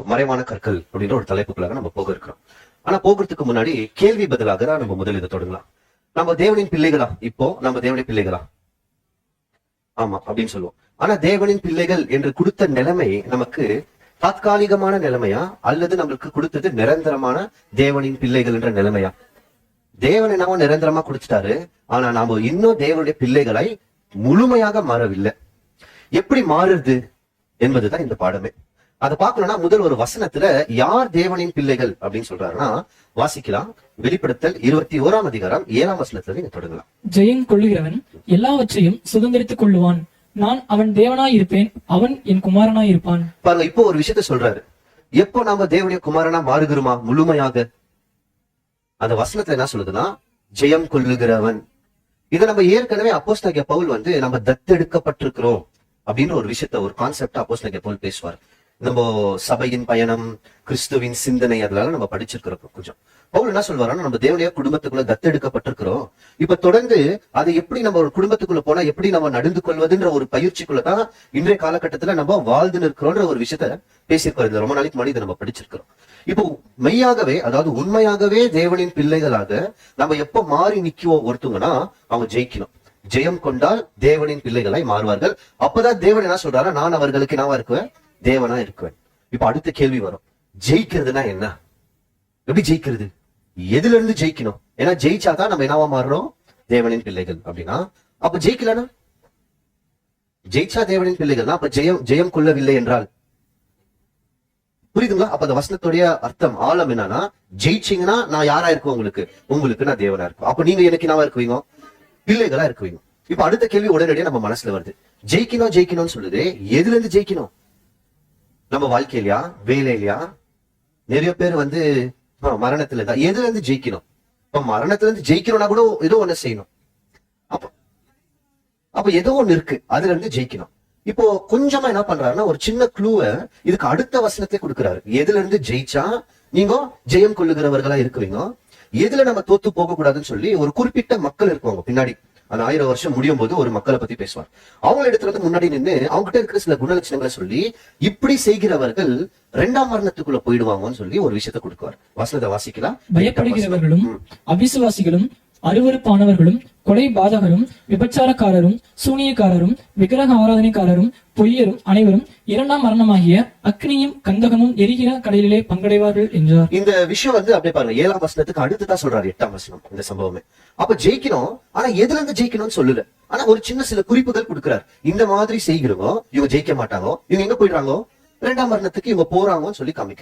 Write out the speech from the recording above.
மறைவான கற்கள் அப்படின்ற ஒரு தலைப்புக்குள்ளாக நம்ம போக இருக்கிறோம். ஆனா போகிறதுக்கு முன்னாடி கேள்வி பதிலாக தான் நம்ம முதல் இதை தொடங்கலாம். நம்ம தேவனின் பிள்ளைகளா? இப்போ நம்ம தேவனின் பிள்ளைகளா? ஆமா அப்படின்னு சொல்லுவோம். ஆனா தேவனின் பிள்ளைகள் என்று கொடுத்த நிலைமை நமக்கு தற்காலிகமான நிலைமையா? அல்லது நம்மளுக்கு கொடுத்தது நிரந்தரமான தேவனின் பிள்ளைகள் என்ற நிலைமையா? தேவன் என்னவோ நிரந்தரமா குடிச்சிட்டாரு ஆனா நாம இன்னும் தேவனுடைய பிள்ளைகளை முழுமையாக மாறவில்லை. எப்படி மாறுது என்பதுதான் இந்த பாடமே. அதை பார்க்கணும்னா முதல் ஒரு வசனத்துல யார் தேவனின் பிள்ளைகள் அப்படின்னு சொல்றாருன்னா வாசிக்கலாம். வெளிப்படுத்தல் இருபத்தி ஓராம் அதிகாரம் ஏழாம் வசனத்துல நீங்க தொடங்கலாம். ஜெயம் கொள்ளுகிறவன் எல்லாவற்றையும் சுதந்திரித்துக் கொள்ளுவான். நான் அவன் தேவனாய் இருப்பேன் அவன் என் குமாரனாய் இருப்பான் பாருங்க இப்போ ஒரு விஷயத்த சொல்றாரு. எப்போ நாம தேவனுடைய குமாரனா மாறுகிறோமா? முழுமையாக. அந்த வசனத்துல என்ன சொல்லுதுன்னா ஜெயம் கொள்ளுகிறவன். இதை நம்ம ஏற்கனவே அப்போஸ்தலகிய பவுல் வந்து நம்ம தத்தெடுக்கப்பட்டிருக்கிறோம் அப்படின்னு ஒரு விஷயத்த ஒரு கான்செப்ட் அப்போஸ்தலகிய பவுல் பேசுவார். நம்ம சபையின் பயணம் கிறிஸ்துவின் சிந்தனை அதெல்லாம் நம்ம படிச்சிருக்கிறோம் கொஞ்சம். பவுல் என்ன சொல்வாருன்னா நம்ம தேவனுடைய குடும்பத்துக்குள்ள தத்தெடுக்கப்பட்டிருக்கிறோம். இப்ப தொடர்ந்து அதை எப்படி நம்ம ஒரு குடும்பத்துக்குள்ள போனா எப்படி நம்ம நடந்து கொள்வதுன்ற ஒரு பயிற்சிக்குள்ளதான் இன்றைய காலகட்டத்துல நம்ம வாழ்ந்து நிற்கிறோன்ற ஒரு விஷயத்த பேசியிருக்கிறோம் ரொம்ப நாளைக்கு முன்னாடி இதை நம்ம படிச்சிருக்கிறோம். இப்போ மெய்யாகவே அதாவது உண்மையாகவே தேவனின் பிள்ளைகளாக நம்ம எப்ப மாறி நிக்குவோம் ஒருத்தவங்கன்னா அவங்க ஜெயிக்கணும். ஜெயம் கொண்டால் தேவனின் பிள்ளைகளாய் மாறுவார்கள். அப்பதான் தேவன் என்ன சொல்றாரு நான் அவர்களுக்கு என்னவா இருக்குவேன்? தேவனா இருக்குவேன் இப்ப அடுத்த கேள்வி வரும். ஜெயிக்கிறதுனா என்ன? எப்படி ஜெயிக்கிறது? எதுல இருந்து ஜெயிக்கணும்? ஏன்னா ஜெயிச்சாதான் நம்ம என்னவா மாறுறோம் தேவனின் பிள்ளைகள் அப்படின்னா அப்ப ஜெயிக்கலனா ஜெயிச்சா தேவனின் பிள்ளைகள் அப்ப ஜெயம் ஜெயம் கொள்ளவில்லை என்றால்? புரியுதுங்களா? அப்ப அந்த வசனத்துடைய அர்த்தம் ஆழம் என்னன்னா ஜெயிச்சீங்கன்னா நான் யாரா இருக்கும் உங்களுக்கு? உங்களுக்கு நான் தேவனா இருக்கும். அப்ப நீங்க எனக்கு என்னவா இருக்குவீங்க? பிள்ளைகளா இருக்குவீங்க. இப்ப அடுத்த கேள்வி உடனடியா நம்ம மனசுல வருது. ஜெயிக்கணும் ஜெயிக்கணும்னு சொல்லுது. எதுல இருந்து ஜெயிக்கணும்? நம்ம வாழ்க்கையிலயா வேலையிலயா நிறைய பேர் வந்து மரணத்துல தான். எதுல இருந்து ஜெயிக்கணும்? இப்ப மரணத்துல இருந்து ஜெயிக்கணும்னா கூட ஏதோ ஒண்ணு செய்யணும். அப்ப அப்ப ஏதோ ஒண்ணு இருக்கு. அதுல இருந்து ஜெயிக்கணும். இப்போ கொஞ்சமா என்ன பண்றாருன்னா ஒரு சின்ன க்ளூவை இதுக்கு அடுத்த வசனத்தை கொடுக்குறாரு. எதுல இருந்து ஜெயிச்சா நீங்க ஜெயம் கொள்ளுகிறவர்களா இருக்குவீங்க எதுல நம்ம தோத்து போக கூடாதுன்னு சொல்லி ஒரு குறிப்பிட்ட மக்கள் இருக்குவாங்க பின்னாடி. அந்த ஆயிரம் வருஷம் முடியும் போது ஒரு மக்களை பத்தி பேசுவார். அவங்க இடத்துல முன்னாடி நின்று அவங்க கிட்ட இருக்கிற சில குணலட்சணங்களை சொல்லி இப்படி செய்கிறவர்கள் இரண்டாம் மரணத்துக்குள்ள போயிடுவாங்கன்னு சொல்லி ஒரு விஷயத்தை கொடுக்குவார். வசனத்தை வாசிக்கலாம். பயப்படுகிறவர்களும் அவிசுவாசிகளும் அருவருப்பானவர்களும் கொலை பாதகரும் விபச்சாரக்காரரும் சூனியக்காரரும் விக்கிரக ஆராதனைக்காரரும் பொய்யரும் அனைவரும் இரண்டாம் மரணமாகிய அக்னியும் கந்தகமும் எரிகிற கடலிலே பங்கடைவார்கள் என்றார். இந்த விஷயம் வந்து அப்படியே பாருங்க ஏழாம் வசனத்துக்கு அடுத்து தான் சொல்றாரு எட்டாம் வசனம் இந்த சம்பவமே. அப்ப ஜெயிக்கணும் ஆனா எதுல இருந்து ஜெயிக்கணும்னு சொல்லல. ஆனா ஒரு சின்ன சில குறிப்புகள் கொடுக்கிறார். இந்த மாதிரி செய்கிறவோ இவங்க ஜெயிக்க மாட்டாங்க இவங்க எங்க போயிடுறாங்க இரண்டாம் மரணத்துக்கு இவங்க போறாங்கன்னு சொல்லி காமிக்கிறார்.